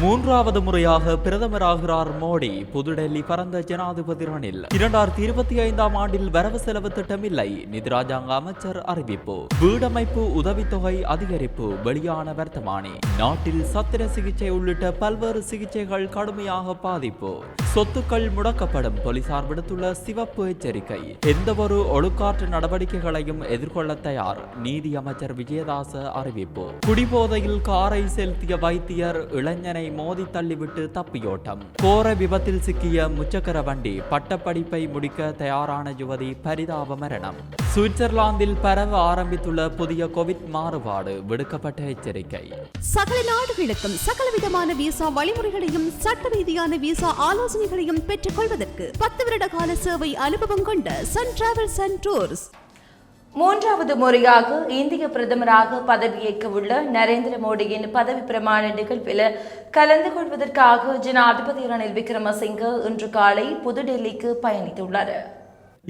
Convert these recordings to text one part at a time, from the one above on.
மூன்றாவது முறையாக பிரதமராகிறார் மோடி. புதுடெல்லி பறந்த ஜனாதிபதி ரணில். இரண்டாயிரத்தி இருபத்தி ஐந்தாம் ஆண்டில் வரவு செலவு திட்டம் இல்லை அமைச்சர் அறிவிப்பு. வீடமைப்பு உதவித்தொகை அதிகரிப்பு வெளியான வர்த்தமானி. நாட்டில் சத்திர சிகிச்சை உள்ளிட்ட பல்வேறு சிகிச்சைகள் கடுமையாக பாதிப்பு. சொத்துக்கள் முடக்கப்படும் போலீசார் விடுத்துள்ள சிவப்பு எச்சரிக்கை. எந்தவொரு ஒழுக்காற்று நடவடிக்கைகளையும் எதிர்கொள்ள தயார் நீதி அமைச்சர் விஜயதாச அறிவிப்பு. குடிபோதையில் காரை செலுத்திய வைத்தியர் இளைஞனை மோதி தள்ளிவிட்டு தப்பியோட்டம். கோர விபத்தில் சிக்கிய முச்சக்கர வண்டி பட்டப்படிப்பை முடிக்க தயாரான யுவதி பரிதாப மரணம். சுவிட்சர்லாந்தில் பரவ ஆரம்பித்துள்ள புதிய கோவிட் மாறுபாடு விடுக்கப்பட்ட எச்சரிக்கை. சகல நாடுகளுக்கும் சகல விதமான விசா வழிமுறைகளையும் சட்ட ரீதியான விசா ஆலோசனைகளையும் பெற்றுக் கொள்வதற்கு பத்து வருட கால சேவை அனுபவம் கொண்ட சன் டிராவல்ஸ் அண்ட் டூர்ஸ் மூன்றாவது முறையாக இந்திய பிரதமராக பதவியேற்க உள்ள நரேந்திர மோடியின் பதவி பிரமாண நிகழ்வில் கலந்து கொள்வதற்காக ஜனாதிபதி ரணில் விக்ரமசிங்க இன்று காலை புதுடெல்லிக்கு பயணித்துள்ளார்.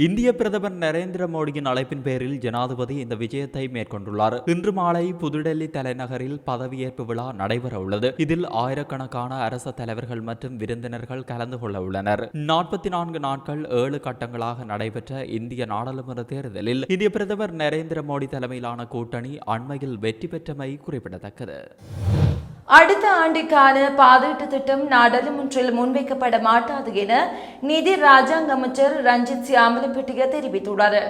இந்திய பிரதமர் நரேந்திர மோடியின் அழைப்பின் பேரில் ஜனாதிபதி இந்த விஜயத்தை மேற்கொண்டுள்ளார். இன்று மாலை புதுடெல்லி தலைநகரில் பதவியேற்பு விழா நடைபெற உள்ளது. இதில் ஆயிரக்கணக்கான அரச தலைவர்கள் மற்றும் விருந்தினர்கள் கலந்து கொள்ள உள்ளனர். நாற்பத்தி நான்கு நாட்கள் ஏழு கட்டங்களாக நடைபெற்ற இந்திய நாடாளுமன்ற தேர்தலில் இந்திய பிரதமர் நரேந்திர மோடி தலைமையிலான கூட்டணி அண்மையில் வெற்றி பெற்றமை குறிப்பிடத்தக்கது. அடுத்த ஆண்டுக்கான பாதீட்டு திட்டம் நாடாளுமன்றில் முன்வைக்கப்பட மாட்டாது என நிதி ராஜாங்க அமைச்சர் ரஞ்சித் சியாமலப்பட்டிய தெரிவித்துள்ளார்.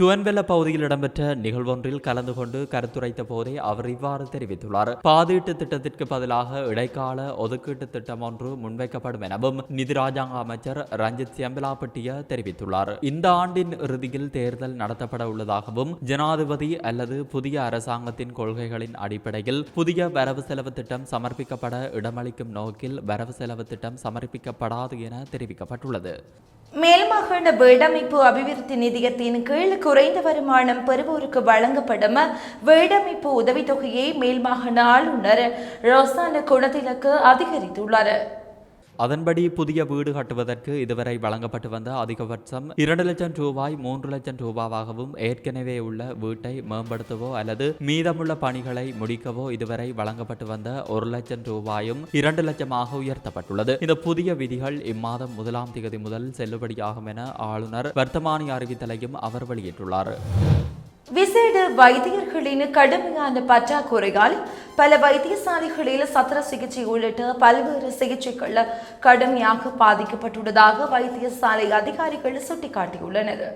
டுவன்வெல்ல பகுதியில் இடம்பெற்ற நிகழ்வொன்றில் கலந்து கொண்டு கருத்துரைத்த போதே அவர் இவ்வாறு தெரிவித்துள்ளார். பாதீட்டு திட்டத்திற்கு பதிலாக இடைக்கால ஒதுக்கீட்டு திட்டம் ஒன்று முன்வைக்கப்படும் எனவும் நிதி ராஜாங்க அமைச்சர் ரஞ்சித் செம்பலாப்பட்டிய தெரிவித்துள்ளார். இந்த ஆண்டின் இறுதியில் தேர்தல் நடத்தப்பட உள்ளதாகவும் ஜனாதிபதி அல்லது புதிய அரசாங்கத்தின் கொள்கைகளின் அடிப்படையில் புதிய வரவு செலவு திட்டம் சமர்ப்பிக்கப்பட இடமளிக்கும் நோக்கில் வரவு செலவு திட்டம் சமர்ப்பிக்கப்படாது என தெரிவிக்கப்பட்டுள்ளது. மேல்மாகாண வீடமைப்பு அபிவிருத்தி நிதியத்தின் கீழ் குறைந்த வருமானம் பெறுவோருக்கு வழங்கப்படும் வீடமைப்பு உதவித்தொகையை மேல்மாகாண ஆளுநர் ரோசான குணத்திலக்கு அதிகரித்துள்ளார். அதன்படி புதிய வீடு கட்டுவதற்கு இதுவரை வழங்கப்பட்டு வந்த அதிகபட்சம் இரண்டு லட்சம் ரூபாய் மூன்று லட்சம் ரூபாவாகவும் ஏற்கனவே உள்ள வீட்டை மேம்படுத்தவோ அல்லது மீதமுள்ள பணிகளை முடிக்கவோ இதுவரை வழங்கப்பட்டு வந்த ஒரு லட்சம் ரூபாயும் இரண்டு லட்சமாக உயர்த்தப்பட்டுள்ளது. இந்த புதிய விதிகள் இம்மாதம் முதலாம் தேதி முதல் செல்லுபடியாகும் என ஆளுநர் வர்த்தமானி அறிவித்தலையும் அவர் வெளியிட்டுள்ளார். விசேட வைத்தியர்களின் கடுமையான பற்றாக்குறையால் பல வைத்தியசாலைகளில் சத்திர சிகிச்சை உள்ளிட்ட பல்வேறு சிகிச்சைகள் கடுமையாக பாதிக்கப்பட்டுள்ளதாக வைத்தியசாலை அதிகாரிகள் சுட்டிக்காட்டியுள்ளனர்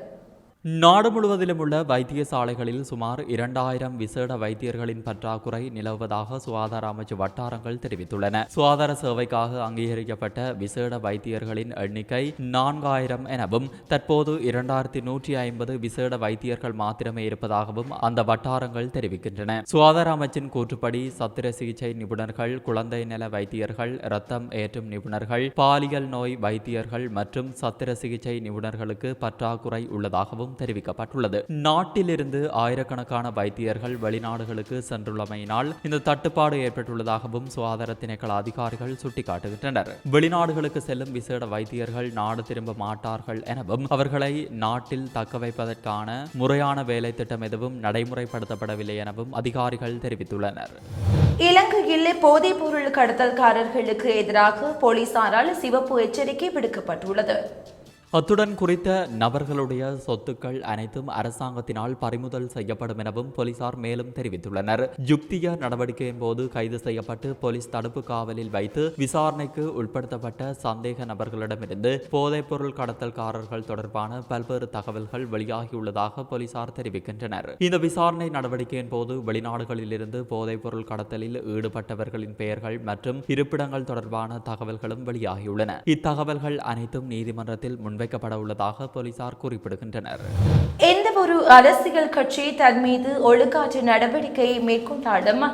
நாடு முழுவதிலும் உள்ள வைத்தியசாலைகளில் சுமார் இரண்டாயிரம் விசேட வைத்தியர்களின் பற்றாக்குறை நிலவுவதாக சுகாதார அமைச்சு வட்டாரங்கள் தெரிவித்துள்ளன. சுகாதார சேவைக்காக அங்கீகரிக்கப்பட்ட விசேட வைத்தியர்களின் எண்ணிக்கை நான்காயிரம் எனவும் தற்போது இரண்டாயிரத்தி நூற்றி ஐம்பது விசேட வைத்தியர்கள் மாத்திரமே இருப்பதாகவும் அந்த வட்டாரங்கள் தெரிவிக்கின்றன. சுகாதார அமைச்சின் கூற்றுப்படி சத்திர சிகிச்சை நிபுணர்கள் குழந்தை நல வைத்தியர்கள் இரத்தம் ஏற்றும் நிபுணர்கள் பாலியல் நோய் வைத்தியர்கள் மற்றும் சத்திர சிகிச்சை நிபுணர்களுக்கு பற்றாக்குறை உள்ளதாகவும் தெரிவிக்கப்பட்டுள்ளது. நாட்டிலிருந்து ஆயிரக்கணக்கான வைத்தியர்கள் வெளிநாடுகளுக்கு சென்றுள்ளமையினால் இந்த தட்டுப்பாடு ஏற்பட்டுள்ளதாகவும் சுகாதார திணைக்கள அதிகாரிகள் சுட்டிக்காட்டுகின்றனர். வெளிநாடுகளுக்கு செல்லும் விசேட வைத்தியர்கள் நாடு திரும்ப மாட்டார்கள் எனவும் அவர்களை நாட்டில் தக்க வைப்பதற்கான முறையான வேலை திட்டம் எதுவும் நடைமுறைப்படுத்தப்படவில்லை எனவும் அதிகாரிகள் தெரிவித்துள்ளனர். இலங்கையில் போதைப் பொருள் கடத்தல்காரர்களுக்கு எதிராக போலீசாரால் சிவப்பு எச்சரிக்கை விடுக்கப்பட்டுள்ளது. அத்துடன் குறித்த நபர்களுடைய சொத்துக்கள் அனைத்தும் அரசாங்கத்தினால் பறிமுதல் செய்யப்படும் எனவும் போலீசார் மேலும் தெரிவித்துள்ளனர். யுக்திய நடவடிக்கையின் போது கைது செய்யப்பட்டு போலீஸ் தடுப்பு காவலில் வைத்து விசாரணைக்கு உட்படுத்தப்பட்ட சந்தேக நபர்களிடமிருந்து போதைப்பொருள் கடத்தல்காரர்கள் தொடர்பான பல்வேறு தகவல்கள் வெளியாகியுள்ளதாக போலீசார் தெரிவிக்கின்றனர். இந்த விசாரணை நடவடிக்கையின் போது வெளிநாடுகளிலிருந்து போதைப்பொருள் கடத்தலில் ஈடுபட்டவர்களின் பெயர்கள் மற்றும் இருப்பிடங்கள் தொடர்பான தகவல்களும் வெளியாகியுள்ளன. இத்தகவல்கள் அனைத்தும் நீதிமன்றத்தில் முன்வைக்கப்பட உள்ளதாக போலீசார் குறிப்பிடுகின்றனர். எந்த ஒரு அரசியல் கட்சி தன் மீது ஒழுக்காற்று நடவடிக்கையை மேற்கொண்டாலும்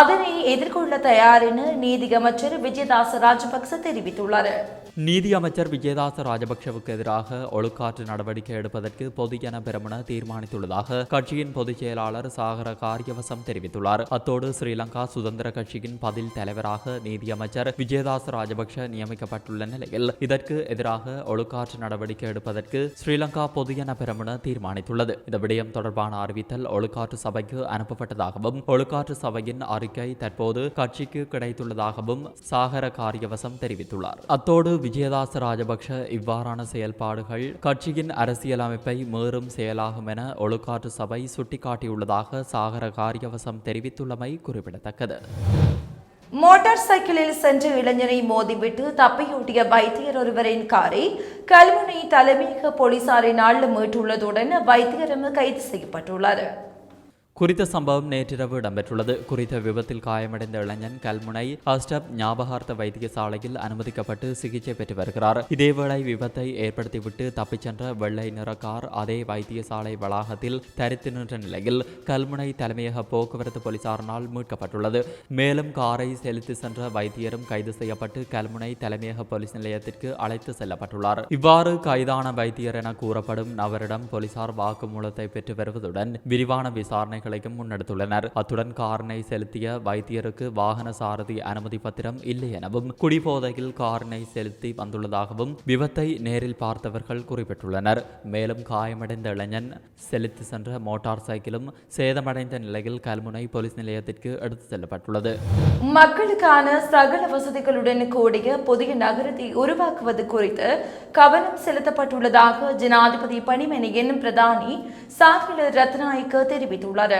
அதனை எதிர்கொள்ள தயார் என நீதியமைச்சர் விஜயதாச ராஜபக்ச தெரிவித்துள்ளார். நீதி அமைச்சர் விஜயதாச ராஜபக்ஷவுக்கு எதிராக ஒழுக்காற்று நடவடிக்கை எடுப்பதற்கு பொதுஜன பெருமன தீர்மானித்துள்ளதாக கட்சியின் பொதுச் செயலாளர் சாகர காரியவசம் தெரிவித்துள்ளார். அத்தோடு ஸ்ரீலங்கா சுதந்திர கட்சியின் பதில் தலைவராக நீதியமைச்சர் விஜயதாச ராஜபக்ஷ நியமிக்கப்பட்டுள்ள நிலையில் இதற்கு எதிராக ஒழுக்காற்று நடவடிக்கை எடுப்பதற்கு ஸ்ரீலங்கா பொதுஜன பெருமன தீர்மானித்துள்ளது. இந்த விடயம் தொடர்பான அறிவித்தல் ஒழுக்காற்று சபைக்கு அனுப்பப்பட்டதாகவும் ஒழுக்காற்று சபையின் அறிக்கை தற்போது கட்சிக்கு கிடைத்துள்ளதாகவும் சாகர காரியவசம் தெரிவித்துள்ளார். அத்தோடு விஜயதாச ராஜபக்ஷ இவ்வாறான செயல்பாடுகள் கட்சியின் அரசியலமைப்பை மீறும் செயலாகும் என ஒழுக்காற்று சபை சுட்டிக்காட்டியுள்ளதாக சாகர காரியவசம் தெரிவித்துள்ளமை குறிப்பிடத்தக்கது. மோட்டார் சைக்கிளில் சென்ற இளைஞரை மோதிவிட்டு தப்பியோட்டிய வைத்தியர் ஒருவரின் காரை கல்முனை தலைமையக போலீசாரினால் மீட்டுள்ளதுடன் வைத்தியரும் கைது செய்யப்பட்டுள்ளார். குறித்த சம்பவம் நேற்றிரவு இடம்பெற்றுள்ளது. குறித்த விபத்தில் காயமடைந்த இளைஞன் கல்முனை அஸ்டப் ஞாபகார்த்த வைத்தியசாலையில் அனுமதிக்கப்பட்டு சிகிச்சை பெற்று வருகிறார். இதேவேளை விபத்தை ஏற்படுத்திவிட்டு தப்பிச் சென்ற வெள்ளை நிற கார் அதே வைத்தியசாலை வளாகத்தில் தரித்து நின்ற நிலையில் கல்முனை தலைமையக போக்குவரத்து போலீசாரினால் மீட்கப்பட்டுள்ளது. மேலும் காரை செலுத்தி சென்ற வைத்தியரும் கைது செய்யப்பட்டு கல்முனை தலைமையக போலீஸ் நிலையத்திற்கு அழைத்து செல்லப்பட்டுள்ளார். இவ்வாறு கைதான வைத்தியர் என கூறப்படும் நபரிடம் போலீசார் வாக்குமூலத்தை பெற்று வருவதுடன் விரிவான விசாரணைகள் நடவடிக்கைகளையும் முன்னெடுத்துள்ளனர். அத்துடன் காரினை செலுத்திய வைத்தியருக்கு வாகன சாரதி அனுமதி பத்திரம் இல்லை எனவும் குடிபோதையில் காரினை செலுத்தி வந்துள்ளதாகவும் விபத்தை நேரில் பார்த்தவர்கள் குறிப்பிட்டுள்ளனர். மேலும் காயமடைந்த இளைஞன் செலுத்தி சென்ற மோட்டார் சைக்கிளும் சேதமடைந்த நிலையில் கல்முனை போலீஸ் நிலையத்திற்கு எடுத்து செல்லப்பட்டுள்ளது. மக்களுக்கான சகல வசதிகளுடன் கூடிய புதிய நகரத்தை உருவாக்குவது குறித்து கவனம் செலுத்தப்பட்டுள்ளதாக ஜனாதிபதி பணிமனையின் பிரதானி சாகில ரத்நாயக்க தெரிவித்துள்ளார்.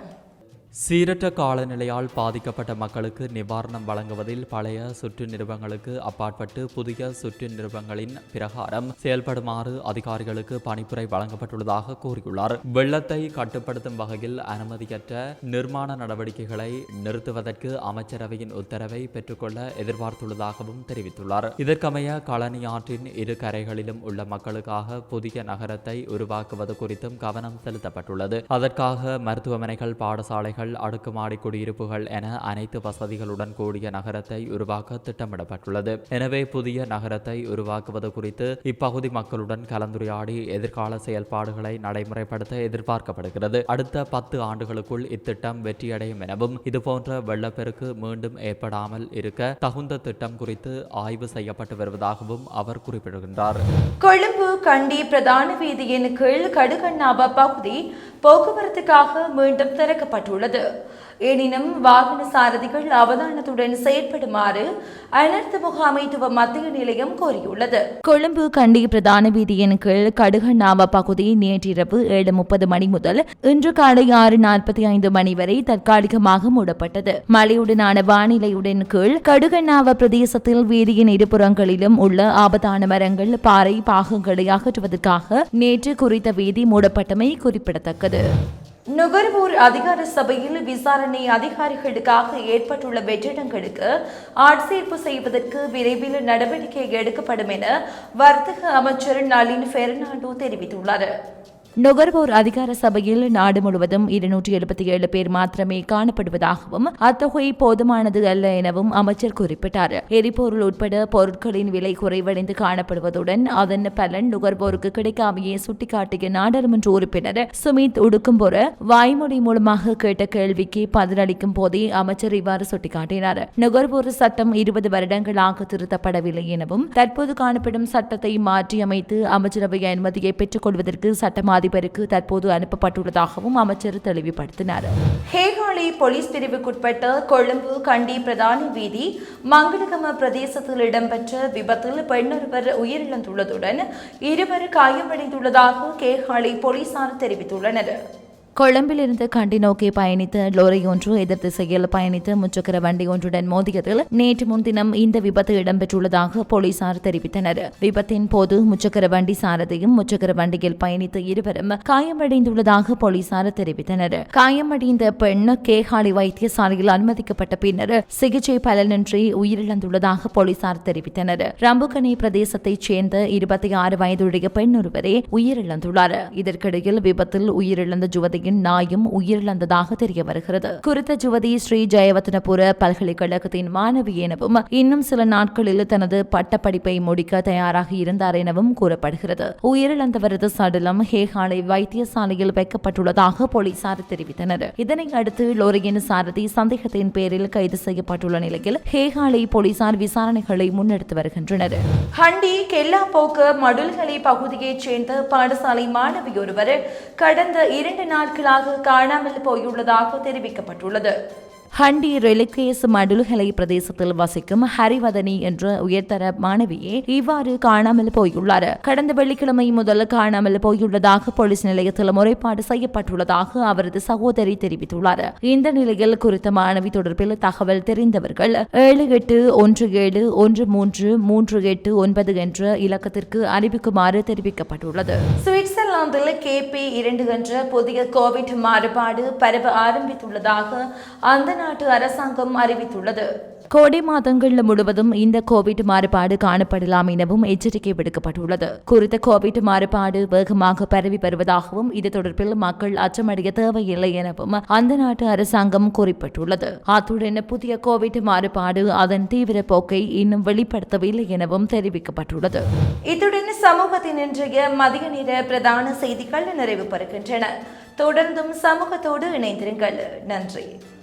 சீரற்ற காலநிலையால் பாதிக்கப்பட்ட மக்களுக்கு நிவாரணம் வழங்குவதில் பழைய சுற்று நிறுவனங்களுக்கு அப்பாற்பட்டு புதிய சுற்று நிறுவனங்களின் பிரகாரம் செயல்படுமாறு அதிகாரிகளுக்கு பணிப்புரை வழங்கப்பட்டுள்ளதாக கூறியுள்ளார். வெள்ளத்தை கட்டுப்படுத்தும் வகையில் அனுமதியற்ற நிர்மாண நடவடிக்கைகளை நிறுத்துவதற்கு அமைச்சரவையின் உத்தரவை பெற்றுக்கொள்ள எதிர்பார்த்துள்ளதாகவும் தெரிவித்துள்ளார். இதற்கமைய களனி ஆற்றின் இரு கரைகளிலும் உள்ள மக்களுக்காக புதிய நகரத்தை உருவாக்குவது குறித்தும் கவனம் செலுத்தப்பட்டுள்ளது. அதற்காக மருத்துவமனைகள் பாடசாலைகள் அடுக்குமாடி குடியிருப்புகள் என அனைத்து வசதிகளுடன் கூடிய நகரத்தை உருவாக்க திட்டமிடப்பட்டுள்ளது. எனவே புதிய நகரத்தை உருவாக்குவது குறித்து இப்பகுதி மக்களுடன் கலந்துரையாடி எதிர்கால செயல்பாடுகளை நடைமுறைப்படுத்த எதிர்பார்க்கப்படுகிறது. அடுத்த பத்து ஆண்டுகளுக்குள் இத்திட்டம் வெற்றியடையும் எனவும் இதுபோன்ற வெள்ளப்பெருக்கு மீண்டும் ஏற்படாமல் இருக்க தகுந்த திட்டம் குறித்து ஆய்வு செய்யப்பட்டு வருவதாகவும் அவர் குறிப்பிடுகின்றார். கொழும்பு கண்டி பிரதான வீதியின் கீழ் கடுகண்ணாவ பகுதி போக்குவரத்துக்காக மீண்டும் திறக்கப்பட்டுள்ளது. எனினும் வாகன சாரதிகள் அவதானத்துடன் செயற்படுமாறு அனர்த்த முகாமைத்துவ மத்திய நிலையம் கோரியுள்ளது. கொழும்பு கண்டி பிரதான வீதியின் கீழ் கடுகண்ணாவ பகுதி நேற்றிரவு ஏழு முப்பது மணி முதல் இன்று காலை ஆறு நாற்பத்தி ஐந்து மணி வரை தற்காலிகமாக மூடப்பட்டது. மழையுடனான வானிலையுடன் கீழ் கடுகண்ணாவ பிரதேசத்தில் வீதியின் இருபுறங்களிலும் உள்ள ஆபத்தான மரங்கள் பாறை பாகங்களை அகற்றுவதற்காக நேற்று குறித்த வீதி மூடப்பட்டமை குறிப்பிடத்தக்கது. நுகர்வோர் அதிகார சபையில் விசாரணை அதிகாரிகளுக்காக ஏற்பட்டுள்ள வெற்றிடங்களுக்கு ஆட்சேர்ப்பு செய்வதற்கு விரைவில் நடவடிக்கை எடுக்கப்படும் என வர்த்தக அமைச்சர் நளின் பெர்னாண்டோ தெரிவித்துள்ளார். நுகர்வோர் அதிகார சபையில் நாடு முழுவதும் இருநூற்றி எழுபத்தி ஏழு பேர் மாத்திரமே காணப்படுவதாகவும் அத்தொகை போதுமானது அல்ல எனவும் அமைச்சர் குறிப்பிட்டார். எரிபொருள் உட்பட பொருட்களின் விலை குறைவடைந்து காணப்படுவதுடன் அதன் பலன் நுகர்வோருக்கு கிடைக்காமையே சுட்டிக்காட்டிய நாடாளுமன்ற உறுப்பினர் சுமித் உடுக்கும்பொர வாய்மொழி மூலமாக கேட்ட கேள்விக்கு பதிலளிக்கும் போதே அமைச்சர் இவ்வாறு சுட்டிக்காட்டினார். நுகர்வோர் சட்டம் இருபது வருடங்களாக திருத்தப்படவில்லை எனவும் தற்போது காணப்படும் சட்டத்தை மாற்றியமைத்து அமைச்சரவை அனுமதியை பெற்றுக் கொள்வதற்கு சட்டமா அதிபருக்கு தற்போது அனுப்பப்பட்டுள்ளதாகவும் அமைச்சர் தெளிவுபடுத்தினார். ஹேகாளி போலீஸ் பிரிவுக்குட்பட்ட கொழும்பு கண்டி பிரதான வீதி மங்களகம பிரதேசத்தில் இடம்பெற்ற விபத்தில் பெண்ணொருவர் உயிரிழந்துள்ளதுடன் இருவர் காயமடைந்துள்ளதாக கேகாளி போலீசார் தெரிவித்துள்ளனர். கொழும்பிலிருந்து கண்டி நோக்கி பயணித்த லோரி ஒன்று எதிர் திசையில் பயணித்த முச்சக்கர வண்டி ஒன்றுடன் மோதியதில் நேற்று முன்தினம் இந்த விபத்து இடம்பெற்றுள்ளதாக போலீசார் தெரிவித்தனர். விபத்தின் போது முச்சக்கர வண்டி சாரதியும் முச்சக்கர வண்டியில் பயணித்த இருவரும் காயமடைந்துள்ளதாக போலீசார் தெரிவித்தனர். காயமடைந்த பெண் கேகாலி வைத்தியசாலையில் அனுமதிக்கப்பட்ட பின்னர் சிகிச்சை பலனின்றி உயிரிழந்துள்ளதாக போலீசார் தெரிவித்தனர். ரம்புகனை பிரதேசத்தைச் சேர்ந்த இருபத்தி ஆறு வயதுடைய பெண் ஒருவரே உயிரிழந்துள்ளார். இதற்கிடையில் விபத்தில் உயிரிழந்த ஜுவதி முறையின் நாயும் உயிரிழந்ததாக தெரிய வருகிறது. குறித்த ஜுவதி ஸ்ரீ ஜெயவத்தனபுர பல்கலைக்கழகத்தின் மாணவி எனவும் இன்னும் சில நாட்களில் தனது பட்டப்படிப்பை முடிக்க தயாராக இருந்தார் எனவும் கூறப்படுகிறது. உயிரிழந்தவரது சடலம் ஹேகாலை வைத்தியசாலையில் வைக்கப்பட்டுள்ளதாக போலீசார் தெரிவித்தனர். இதனை அடுத்து லோரியின் சாரதி சந்தேகத்தின் பேரில் கைது செய்யப்பட்டுள்ள நிலையில் ஹேகாலை போலீசார் விசாரணைகளை முன்னெடுத்து வருகின்றனர். ஹண்டி கெல்லா போக்கு மடுல்களை பகுதியைச் சேர்ந்த பாடசாலை மாணவி ஒருவர் கடந்த இரண்டு நாள் நாட்களாக காணாமல் போயுள்ளதாக தெரிவிக்கப்பட்டுள்ளது ஹண்டி ரெலிகேஸ் மடுலுகலை பிரதேசத்தில் வசிக்கும் ஹரிவதனி என்ற உயர்தர மாணவியே இவ்வாறு காணாமல் போயுள்ளார். கடந்த வெள்ளிக்கிழமை முதல் காணாமல் போயுள்ளதாக போலீஸ் நிலையத்தில் முறைப்பாடு செய்யப்பட்டுள்ளதாக அவரது சகோதரி தெரிவித்துள்ளார். இந்த நிலையில் குறித்த மாணவி தொடர்பில் தகவல் தெரிந்தவர்கள் ஏழு எட்டு ஒன்று ஏழு ஒன்று மூன்று மூன்று எட்டு ஒன்பது என்ற இலக்கத்திற்கு அறிவிக்குமாறு தெரிவிக்கப்பட்டுள்ளது. சுவிட்சர்லாந்தில் கேபி இரண்டு என்ற புதிய கோவிட் மாறுபாடு பரவ ஆரம்பித்துள்ளதாக அந்த நாட்டு அரசாங்கம் அறிவித்துள்ளது. கோடை மாதங்கள் முழுவதும் இந்த கோவிட் மாறுபாடு காணப்படலாம் எனவும் எச்சரிக்கை விடுக்கப்பட்டுள்ளது. குறித்த கோவிட் மாறுபாடு வேகமாக பரவி வருவதாகவும் இது தொடர்பில் மக்கள் அச்சமடைய தேவையில்லை எனவும் அந்த நாட்டு அரசாங்கம் குறிப்பிட்டுள்ளது. அத்துடன் புதிய கோவிட் மாறுபாடு அதன் தீவிர போக்கை இன்னும் வெளிப்படுத்தவில்லை எனவும் தெரிவிக்கப்பட்டுள்ளது. இத்துடன் சமூகத்தின் இன்றைய மதிய நேர பிரதான செய்திகள் நிறைவு பெறுகின்றன தொடர்ந்தும் சமூகத்தோடு இணைந்திருங்கள். நன்றி.